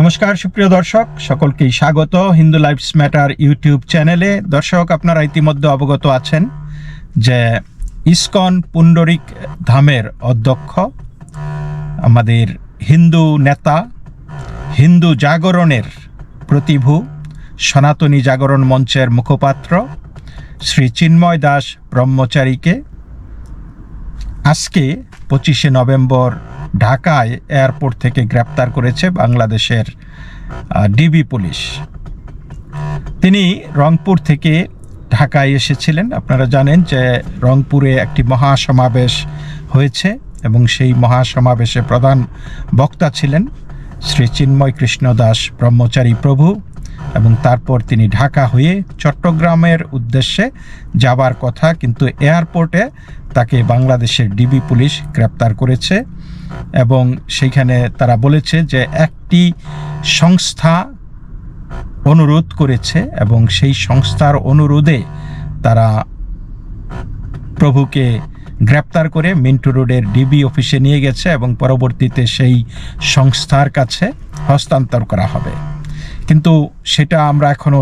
নমস্কার, সুপ্রিয় দর্শক, সকলকেই স্বাগত হিন্দু লাইফস ম্যাটার ইউটিউব চ্যানেলে। দর্শক, আপনারা ইতিমধ্যে অবগত আছেন যে ইসকন পুণ্ডরিক ধামের অধ্যক্ষ, আমাদের হিন্দু নেতা, হিন্দু জাগরণের প্রতিভু, সনাতনী জাগরণ মঞ্চের মুখপাত্র শ্রী চিন্ময় দাস ব্রহ্মচারীকে আজকে পঁচিশে নভেম্বর ঢাকায় এয়ারপোর্ট থেকে গ্রেপ্তার করেছে বাংলাদেশের ডিবি পুলিশ। তিনি রংপুর থেকে ঢাকায় এসেছিলেন। আপনারা জানেন যে রংপুরে একটি মহাসমাবেশ হয়েছে এবং সেই মহাসমাবেশে প্রধান বক্তা ছিলেন শ্রী চিন্ময় কৃষ্ণ দাস ব্রহ্মচারী প্রভু। এবং তারপর তিনি ঢাকা হয়ে চট্টগ্রামের উদ্দেশ্যে যাবার কথা, কিন্তু এয়ারপোর্টে তাকে বাংলাদেশের ডিবি পুলিশ গ্রেপ্তার করেছে এবং সেইখানে তারা বলেছে যে একটি সংস্থা অনুরোধ করেছে এবং সেই সংস্থার অনুরোধে তারা প্রভুকে গ্রেপ্তার করে মিন্টু রোডের ডিবি অফিসে নিয়ে গেছে এবং পরবর্তীতে সেই সংস্থার কাছে হস্তান্তর করা হবে। কিন্তু সেটা আমরা এখনও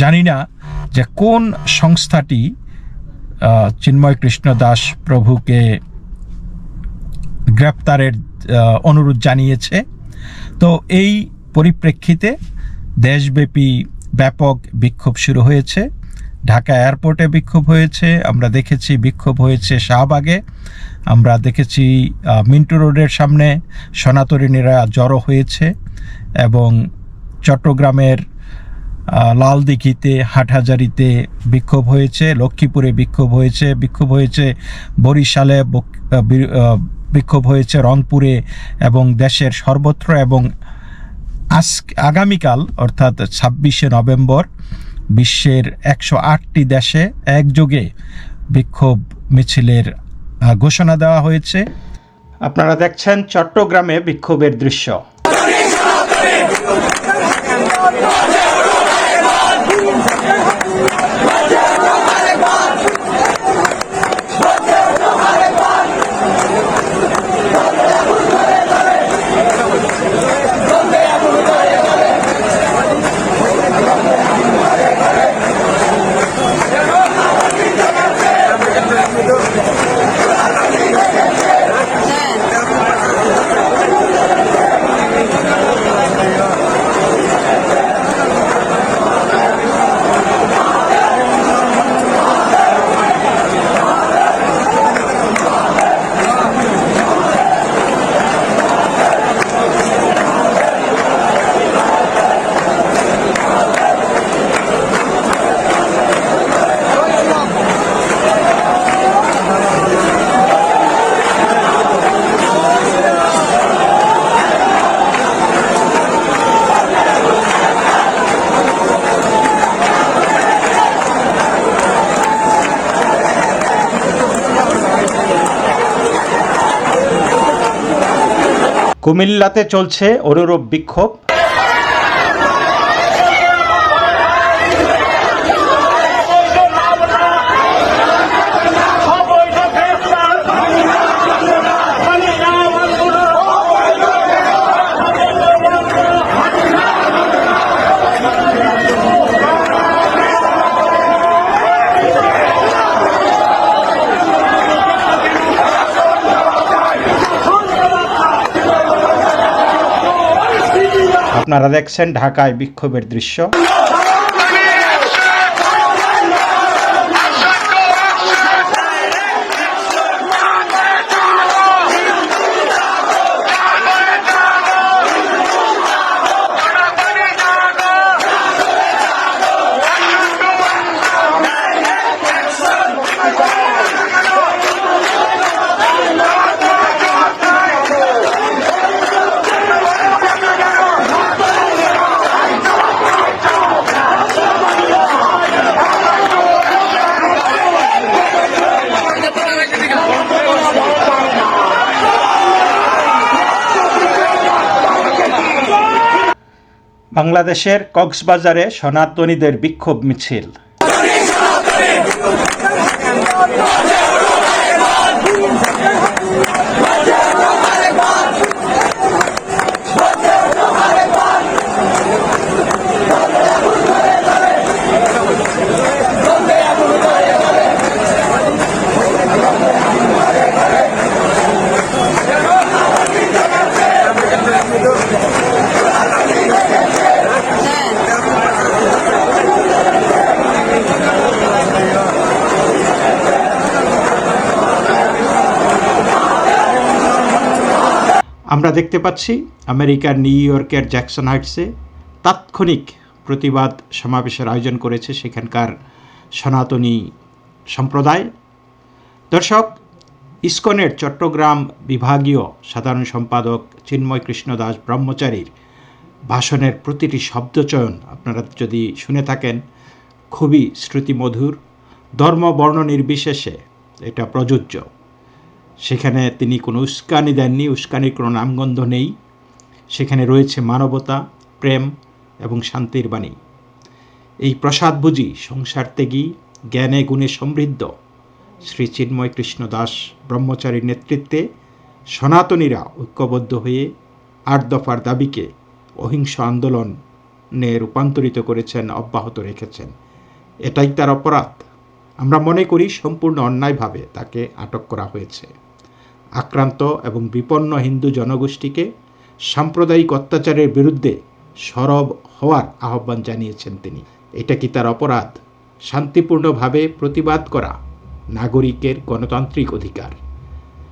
জানি না যে কোন সংস্থাটি চিন্ময় কৃষ্ণ দাস প্রভুকে গ্রেপ্তারের অনুরোধ জানিয়েছে। তো এই পরিপ্রেক্ষিতে দেশব্যাপী ব্যাপক বিক্ষোভ শুরু হয়েছে। ঢাকা এয়ারপোর্টে বিক্ষোভ হয়েছে, আমরা দেখেছি বিক্ষোভ হয়েছে শাহবাগে, আমরা দেখেছি মিন্টু রোডের সামনে সনাতনীরা জড়ো হয়েছে এবং চট্টগ্রামের লালদিঘিতে, হাটহাজারিতে বিক্ষোভ হয়েছে, লক্ষ্মীপুরে বিক্ষোভ হয়েছে বিক্ষোভ হয়েছে, বরিশালে বিক্ষোভ হয়েছে, রংপুরে এবং দেশের সর্বত্র এবং আজ আগামীকাল, অর্থাৎ ছাব্বিশে নভেম্বর, বিশ্বের একশো আটটি দেশে একযোগে বিক্ষোভ মিছিলের ঘোষণা দেওয়া হয়েছে। আপনারা দেখছেন চট্টগ্রামে বিক্ষোভের দৃশ্য। Lord, Lord, কুমিল্লাতে চলছে অনুরূপ বিক্ষোভ। আপনারা দেখছেন ঢাকায় বিক্ষোভের দৃশ্য। বাংলাদেশের কক্সবাজারে সনাতনীদের বিক্ষোভ মিছিল। আমরা দেখতে পাচ্ছি আমেরিকার নিউ ইয়র্কের জ্যাকসন হাইটসে তাৎক্ষণিক প্রতিবাদ সমাবেশের আয়োজন করেছে সেখানকার সনাতনী সম্প্রদায়। দর্শক, ইসকনের চট্টগ্রাম বিভাগীয় সাধারণ সম্পাদক চিন্ময় কৃষ্ণ দাস ব্রহ্মচারীর ভাষণের প্রতিটি শব্দচয়ন আপনারা যদি শুনে থাকেন, খুবই শ্রুতিমধুর, ধর্ম, বর্ণ নির্বিশেষে এটা প্রযোজ্য। সেখানে তিনি কোনো উস্কানি দেননি, উস্কানির কোনো নামগন্ধ নেই। সেখানে রয়েছে মানবতা, প্রেম এবং শান্তির বাণী। এই প্রসাদ বুঝি সংসার ত্যাগী, জ্ঞানে গুণে সমৃদ্ধ। শ্রী চিন্ময় কৃষ্ণ দাস ব্রহ্মচারীর নেতৃত্বে সনাতনীরা ঐক্যবদ্ধ হয়ে আট দফার দাবিকে অহিংস আন্দোলনে রূপান্তরিত করেছেন, অব্যাহত রেখেছেন। এটাই তার অপরাধ। আমরা মনে করি সম্পূর্ণ অন্যায়ভাবে তাকে আটক করা হয়েছে। আক্রান্ত এবং বিপন্ন হিন্দু জনগোষ্ঠীকে সাম্প্রদায়িক অত্যাচারের বিরুদ্ধে সরব হওয়ার আহ্বান জানিয়েছেন তিনি। এটা কি তার অপরাধ? শান্তিপূর্ণভাবে প্রতিবাদ করা নাগরিকের গণতান্ত্রিক অধিকার।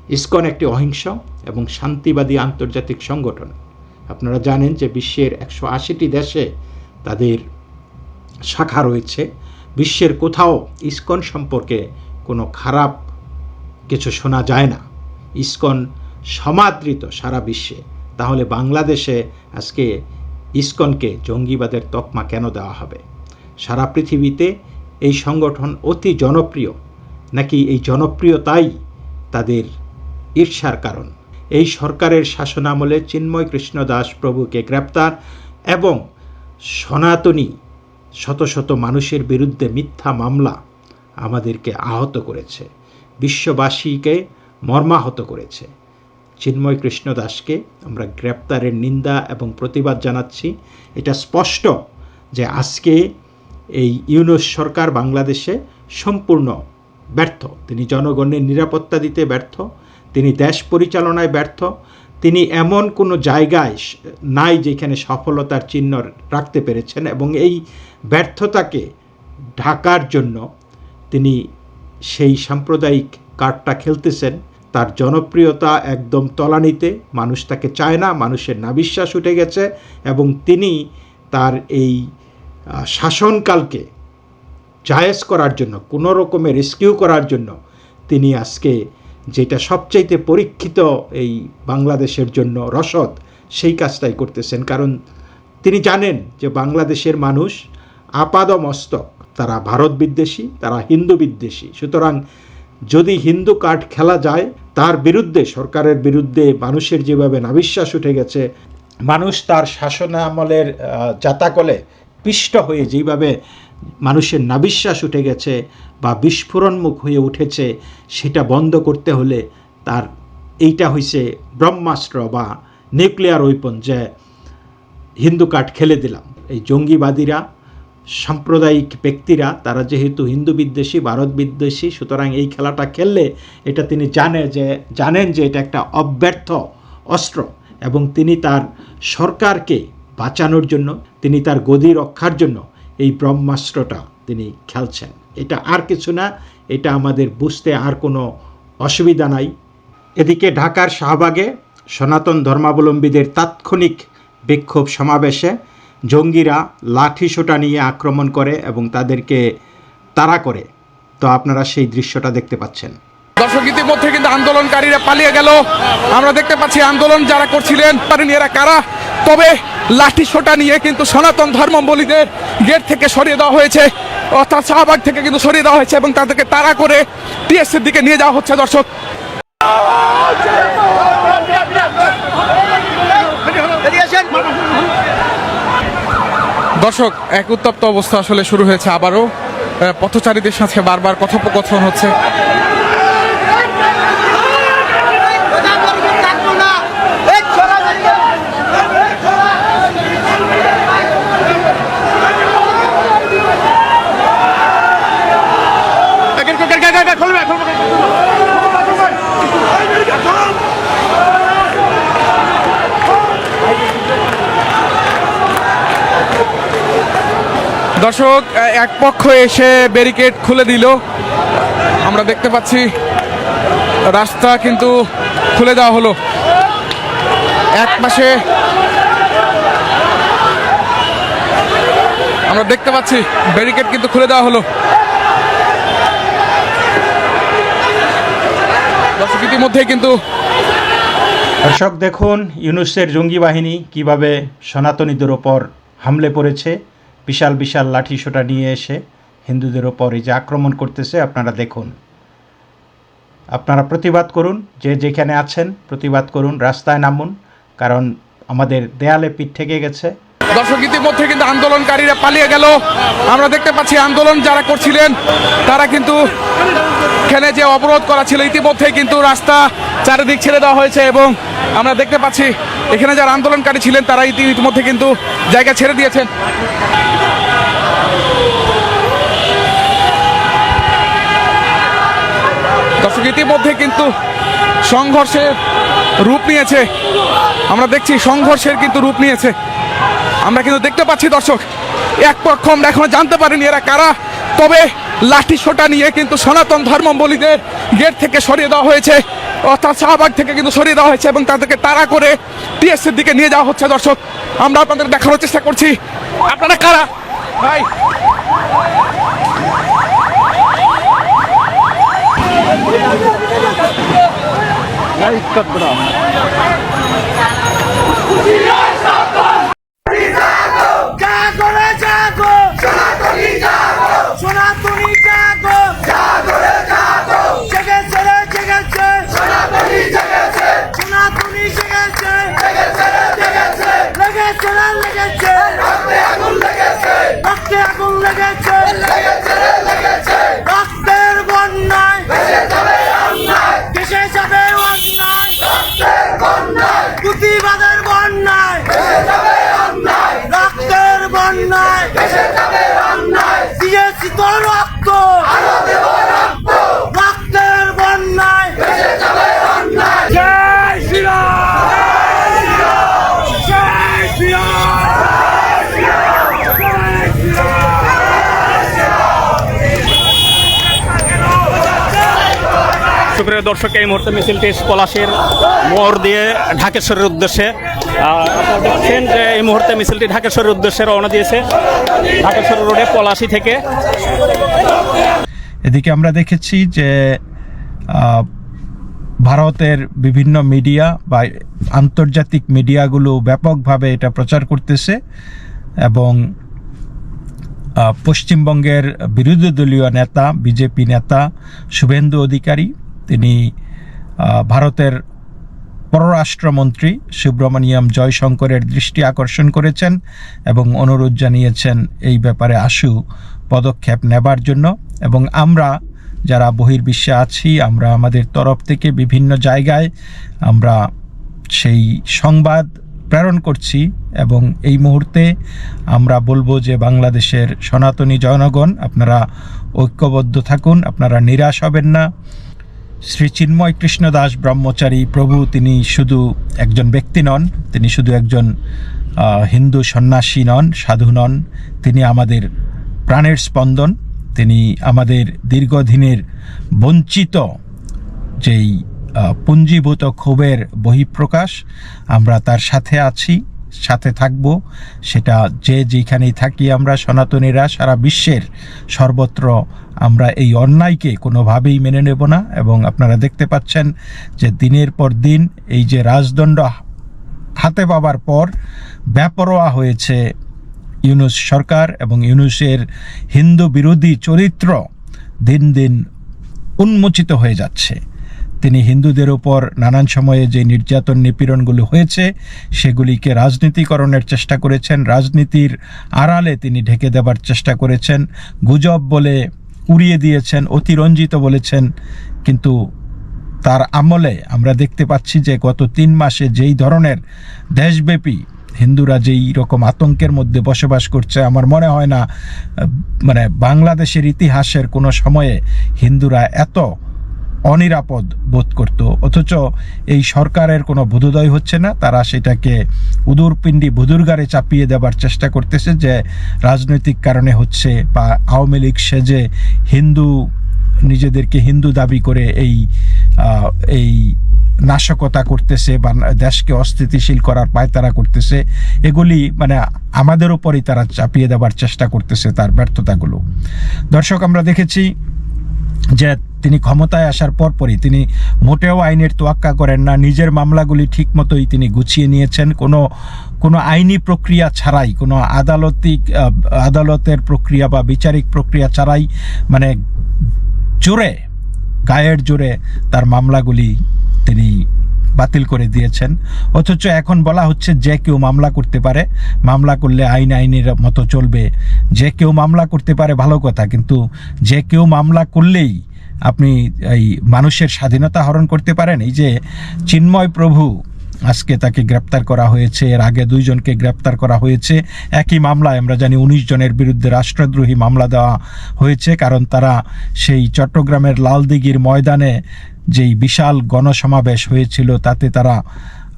ইসকন একটি অহিংস এবং শান্তিবাদী আন্তর্জাতিক সংগঠন। আপনারা জানেন যে বিশ্বের একশো আশিটি দেশে তাদের শাখা রয়েছে। বিশ্বের কোথাও ইসকন সম্পর্কে কোনো খারাপ কিছু শোনা যায় না। ইসকন সমাদৃত সারা বিশ্বে। তাহলে বাংলাদেশে আজকে ইস্কনকে জঙ্গিবাদের তকমা কেন দেওয়া হবে? সারা পৃথিবীতে এই সংগঠন অতি জনপ্রিয়। নাকি এই জনপ্রিয়তাই তাদের ঈর্ষার কারণ? এই সরকারের শাসনামলে চিন্ময় কৃষ্ণ দাস প্রভুকে গ্রেপ্তার এবং সনাতনী শত শত মানুষের বিরুদ্ধে মিথ্যা মামলা আমাদেরকে আহত করেছে। বিশ্ববাসীকে মর্মাহত করেছে। চিন্ময় কৃষ্ণ দাসকে আমরা গ্রেপ্তারের নিন্দা এবং প্রতিবাদ জানাচ্ছি। এটা স্পষ্ট যে আজকে এই ইউনুস সরকার বাংলাদেশে সম্পূর্ণ ব্যর্থ। তিনি জনগণের নিরাপত্তা দিতে ব্যর্থ, তিনি দেশ পরিচালনায় ব্যর্থ, তিনি এমন কোনো জায়গায় নাই যেখানে সফলতার চিহ্ন রাখতে পেরেছেন এবং এই ব্যর্থতাকে ঢাকার জন্য তিনি সেই সাম্প্রদায়িক কার্ডটা খেলতেছেন। তার জনপ্রিয়তা একদম তলানিতে, মানুষ তাকে চায় না, মানুষের নাবিশ্বাস উঠে গেছে এবং তিনি তার এই শাসনকালকে জায়েজ করার জন্য, কোনো রকমের রেস্কিউ করার জন্য তিনি আজকে যেটা সবচাইতে পরীক্ষিত এই বাংলাদেশের জন্য রসদ, সেই কাজটাই করতেছেন। কারণ তিনি জানেন যে বাংলাদেশের মানুষ আপাদমস্তক। তারা ভারত বিদ্বেষী, তারা হিন্দু বিদ্বেষী। সুতরাং যদি হিন্দু কার্ড খেলা যায় তার বিরুদ্ধে, সরকারের বিরুদ্ধে মানুষের যেভাবে নাবিশ্বাস উঠে গেছে, মানুষ তার শাসনামলের জাতাকলে পিষ্ট হয়ে যেভাবে মানুষের নাবিশ্বাস উঠে গেছে বা বিস্ফোরণমুখ হয়ে উঠেছে, সেটা বন্ধ করতে হলে তার এইটা হয়েছে ব্রহ্মাস্ত্র বা নিউক্লিয়ার ওয়েপন যে হিন্দু কাঠ খেলে দিলাম। এই জঙ্গিবাদীরা সাম্প্রদায়িক ব্যক্তিরা, তারা যেহেতু হিন্দু বিদ্বেষী, ভারত বিদ্বেষী, সুতরাং এই খেলাটা খেললে এটা তিনি জানে যে, জানেন যে এটা একটা অব্যর্থ অস্ত্র এবং তিনি তার সরকারকে বাঁচানোর জন্য, তিনি তার গদি রক্ষার জন্য এই ব্রহ্মাস্ত্রটা তিনি খেলছেন। এটা আর কিছু না, এটা আমাদের বুঝতে আর কোনো অসুবিধা নাই। এদিকে ঢাকার শাহবাগে সনাতন ধর্মাবলম্বীদের তাৎক্ষণিক বিক্ষোভ সমাবেশে জঙ্গিরা লাঠিসোঁটা নিয়ে আক্রমণ করে এবং তাদেরকে তাড়া করে। তো আপনারা সেই দৃশ্যটা দেখতে পাচ্ছেন। দর্শক, ইতিমধ্যে কিন্তু আন্দোলনকারীরা পালিয়ে গেল। আমরা দেখতে পাচ্ছি আন্দোলন যারা করছিলেন পারেন এরা কারা? তবে লাঠি সোটা নিয়ে কিন্তু সনাতন ধর্মাবলীদের গেট থেকে সরিয়ে দেওয়া হয়েছে। অর্থাৎ শাহবাগ থেকে কিন্তু সরিয়ে দেওয়া হয়েছে এবং তাদেরকে তাড়া করে টিএসসির দিকে নিয়ে যাওয়া হচ্ছে দর্শক। দর্শক এক উত্তপ্ত অবস্থা আসলে শুরু হয়েছে আবারও। পথচারীদের সাথে বারবার কথোপকথন হচ্ছে। দর্শক এক পক্ষ এসে ব্যারিকেড খুলে দিল। আমরা দেখতে পাচ্ছি, রাস্তা কিন্তু খুলে দেওয়া হলো। এক পাশে আমরা দেখতে পাচ্ছি ব্যারিকেড কিন্তু খুলে দেওয়া হলো। দর্শক ইতিমধ্যে কিন্তু দর্শক, দেখুন, ইউনুসের জঙ্গি বাহিনী কীভাবে সনাতনীদের ওপর হামলে পড়েছে। বিশাল বিশাল লাঠি সোটা নিয়ে এসে হিন্দুদের ওপর এই যে আক্রমণ করতেছে, আপনারা দেখুন। আপনারা প্রতিবাদ করুন, যে যেখানে আছেন প্রতিবাদ করুন, রাস্তায় নামুন, কারণ আমাদের দেয়ালে পিঠ ঠেকে গেছে। দর্শক, ইতিমধ্যে কিন্তু আন্দোলনকারীরা পালিয়ে গেল। আমরা দেখতে পাচ্ছি আন্দোলন যারা করছিলেন, তারা কিন্তু এখানে যে অবরোধ করা ছিল ইতিমধ্যে কিন্তু রাস্তা চারিদিক ছেড়ে দেওয়া হয়েছে এবং আমরা দেখতে পাচ্ছি এখানে যারা আন্দোলনকারী ছিলেন, তারা ইতি- ইতিমধ্যে কিন্তু জায়গা ছেড়ে দিয়েছেন। দর্শক, ইতিমধ্যে কিন্তু সংঘর্ষের রূপ নিয়েছে। আমরা দেখছি সংঘর্ষের কিন্তু রূপ নিয়েছে। আমরা কিন্তু দেখতে পাচ্ছি দর্শক, এক পক্ষ আমরা এখনও জানতে পারিনি এরা কারা। তবে লাঠি সোটা নিয়ে কিন্তু সনাতন ধর্মাবলীদের গেট থেকে সরিয়ে দেওয়া হয়েছে, অর্থাৎ শাহবাগ থেকে কিন্তু সরিয়ে দেওয়া হয়েছে এবং তাদেরকে তাড়া করে টিএসসির দিকে নিয়ে যাওয়া হচ্ছে দর্শক। আমরা আপনাদের দেখানোর চেষ্টা করছি। আপনারা কারা? ভাই। জাগো সুপ্রিয় দর্শক, এই মুহূর্তে মিছিলটি পলাশির মোড় দিয়ে ঢাকেশ্বরের উদ্দেশ্যে দেখছেন যে এই মুহূর্তে মিছিলটি ঢাকেশ্বরের উদ্দেশ্যে রওনা দিয়েছে ঢাকেশ্বর রোডে পলাশি থেকে। এদিকে আমরা দেখেছি যে ভারতের বিভিন্ন মিডিয়া বা আন্তর্জাতিক মিডিয়াগুলো ব্যাপকভাবে এটা প্রচার করতেছে এবং পশ্চিমবঙ্গের বিরোধী দলীয় নেতা, বিজেপি নেতা, শুভেন্দু অধিকারী তিনি ভারতের পররাষ্ট্রমন্ত্রী সুব্রমণিয়াম জয়শঙ্করের দৃষ্টি আকর্ষণ করেছেন এবং অনুরোধ জানিয়েছেন এই ব্যাপারে আশু পদক্ষেপ নেবার জন্য। এবং আমরা যারা বহির্বিশ্বে আছি, আমরা আমাদের তরফ থেকে বিভিন্ন জায়গায় আমরা সেই সংবাদ প্রেরণ করছি এবং এই মুহূর্তে আমরা বলব যে বাংলাদেশের সনাতনী জনগণ, আপনারা ঐক্যবদ্ধ থাকুন, আপনারা নিরাশ হবেন না। শ্রী চিন্ময় কৃষ্ণ দাস ব্রহ্মচারী প্রভু, তিনি শুধু একজন ব্যক্তি নন, তিনি শুধু একজন হিন্দু সন্ন্যাসী নন, সাধু নন, তিনি আমাদের প্রাণের স্পন্দন, তিনি আমাদের দীর্ঘদিনের বঞ্চিত যেই পুঞ্জীভূত ক্ষোভের বহিঃপ্রকাশ, আমরা তার সাথে আছি, সাথে থাকব, সেটা যে যেখানেই থাকি আমরা সনাতনীরা সারা বিশ্বের সর্বত্র আমরা এই অন্যায়কে কোনোভাবেই মেনে নেব না এবং আপনারা দেখতে পাচ্ছেন যে দিনের পর দিন এই যে রাজদণ্ড হাতে পাবার পর ব্যাপরোয়া হয়েছে ইউনুস সরকার এবং ইউনুসের হিন্দু বিরোধী চরিত্র দিন দিন উন্মোচিত হয়ে যাচ্ছে। তিনি হিন্দুদের উপর নানান সময়ে যে নির্যাতন নিপীড়নগুলো হয়েছে, সেগুলিকে রাজনীতিকরণের চেষ্টা করেছেন। রাজনীতির আড়ালে তিনি ঢেকে দেবার চেষ্টা করেছেন। গুজব বলে উড়িয়ে দিয়েছেন, অতিরঞ্জিত বলেছেন, কিন্তু তার আমলে আমরা দেখতে পাচ্ছি যে গত তিন মাসে যেই ধরনের দেশব্যাপী হিন্দুরা যেই রকম আতঙ্কের মধ্যে বসবাস করছে, আমার মনে হয় না মানে বাংলাদেশের ইতিহাসের কোনো সময়ে হিন্দুরা এত অনিরাপদ বোধ করত। অথচ এই সরকারের কোনো বোধোদয় হচ্ছে না। তারা সেটাকে উদুরপিণ্ডি বুদুরগারে চাপিয়ে দেবার চেষ্টা করতেছে যে রাজনৈতিক কারণে হচ্ছে বা আওয়ামী লীগ সেজে হিন্দু, নিজেদেরকে হিন্দু দাবি করে এই এই নাশকতা করতেছে বা দেশকে অস্থিতিশীল করার পায়তারা করতেছে। এগুলি মানে আমাদের উপরই তারা চাপিয়ে দেওয়ার চেষ্টা করতেছে তার ব্যর্থতাগুলো। দর্শক, আমরা দেখেছি যে তিনি ক্ষমতায় আসার পরপরই তিনি মোটেও আইনের তোয়াক্কা করেন না, নিজের মামলাগুলি ঠিক মতোই তিনি গুছিয়ে নিয়েছেন। কোনো কোনো আইনি প্রক্রিয়া ছাড়াই, কোনো আদালতিক আদালতের প্রক্রিয়া বা বিচারিক প্রক্রিয়া ছাড়াই মানে জোরে, গায়ের জোরে তার মামলাগুলি তিনি বাতিল করে দিয়েছেন। অথচ এখন বলা হচ্ছে যে কেউ মামলা করতে পারে। মামলা করলে আইন আইনের মতো চলবে। যে কেউ মামলা করতে পারে, ভালো কথা। কিন্তু যে কেউ মামলা করলেই আপনি এই মানুষের স্বাধীনতা হরণ করতে পারেন। এই যে চিন্ময় প্রভু আজকে তাকে গ্রেপ্তার করা হয়েছে। এর আগে দুইজনকে গ্রেপ্তার করা হয়েছে। একই মামলায় আমরা জানি উনিশ জনের বিরুদ্ধে রাষ্ট্রদ্রোহী মামলা দেওয়া হয়েছে কারণ তারা সেই চট্টগ্রামের লালদিঘির ময়দানে যেই বিশাল গণসমাবেশ হয়েছিল তাতে তারা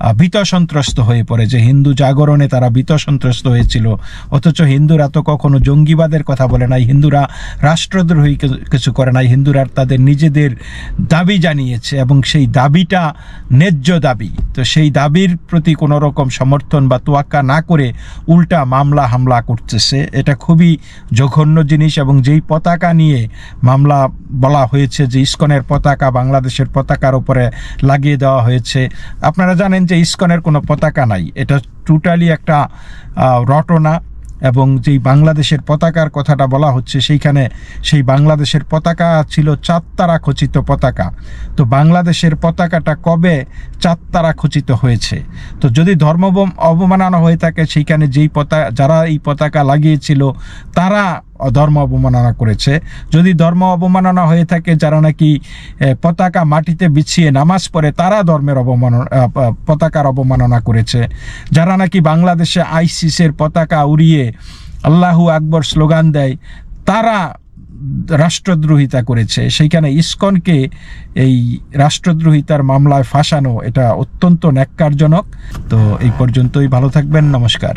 আহ, ভীত সন্ত্রস্ত হয়ে পড়ে যে হিন্দু জাগরণে তারা ভীত সন্ত্রস্ত হয়েছিল। অথচ হিন্দুরা তো কখনো জঙ্গিবাদের কথা বলে নাই হিন্দুরা রাষ্ট্রদ্রোহী কিছু করে নাই হিন্দুরা তাদের নিজেদের দাবি জানিয়েছে এবং সেই দাবিটা ন্যায্য দাবি। তো সেই দাবির প্রতি কোনো রকম সমর্থন বা তোয়াক্কা না করে উল্টা মামলা হামলা করতেছে। এটা খুবই জঘন্য জিনিস এবং যেই পতাকা নিয়ে মামলা বলা হয়েছে, যে ইস্কনের পতাকা বাংলাদেশের পতাকার ওপরে লাগিয়ে দেওয়া হয়েছে, আপনারা জানেন যে ইস্কনের কোনো পতাকা নাই। এটা টোটালি একটা রটনা। এবং যেই বাংলাদেশের পতাকার কথাটা বলা হচ্ছে, সেইখানে সেই বাংলাদেশের পতাকা ছিল চাঁদতারা খচিত পতাকা। তো বাংলাদেশের পতাকাটা কবে চাঁদতারা খচিত হয়েছে? তো যদি ধর্ম অবমাননা হয়ে থাকে, সেইখানে যেই পতাকা যারা এই পতাকা লাগিয়েছিল, তারা ধর্ম অবমাননা করেছে। যদি ধর্ম অবমাননা হয়ে থাকে, যারা নাকি পতাকা মাটিতে বিছিয়ে নামাজ পড়ে, তারা ধর্মের অবমাননা পতাকার অবমাননা করেছে। যারা নাকি বাংলাদেশে আইসিসের পতাকা উড়িয়ে আল্লাহু আকবর স্লোগান দেয়, তারা রাষ্ট্রদ্রোহিতা করেছে। সেইখানে ইস্কনকে এই রাষ্ট্রদ্রোহিতার মামলায় ফাঁসানো, এটা অত্যন্ত ন্যাক্কারজনক। তো এই পর্যন্তই, ভালো থাকবেন, নমস্কার।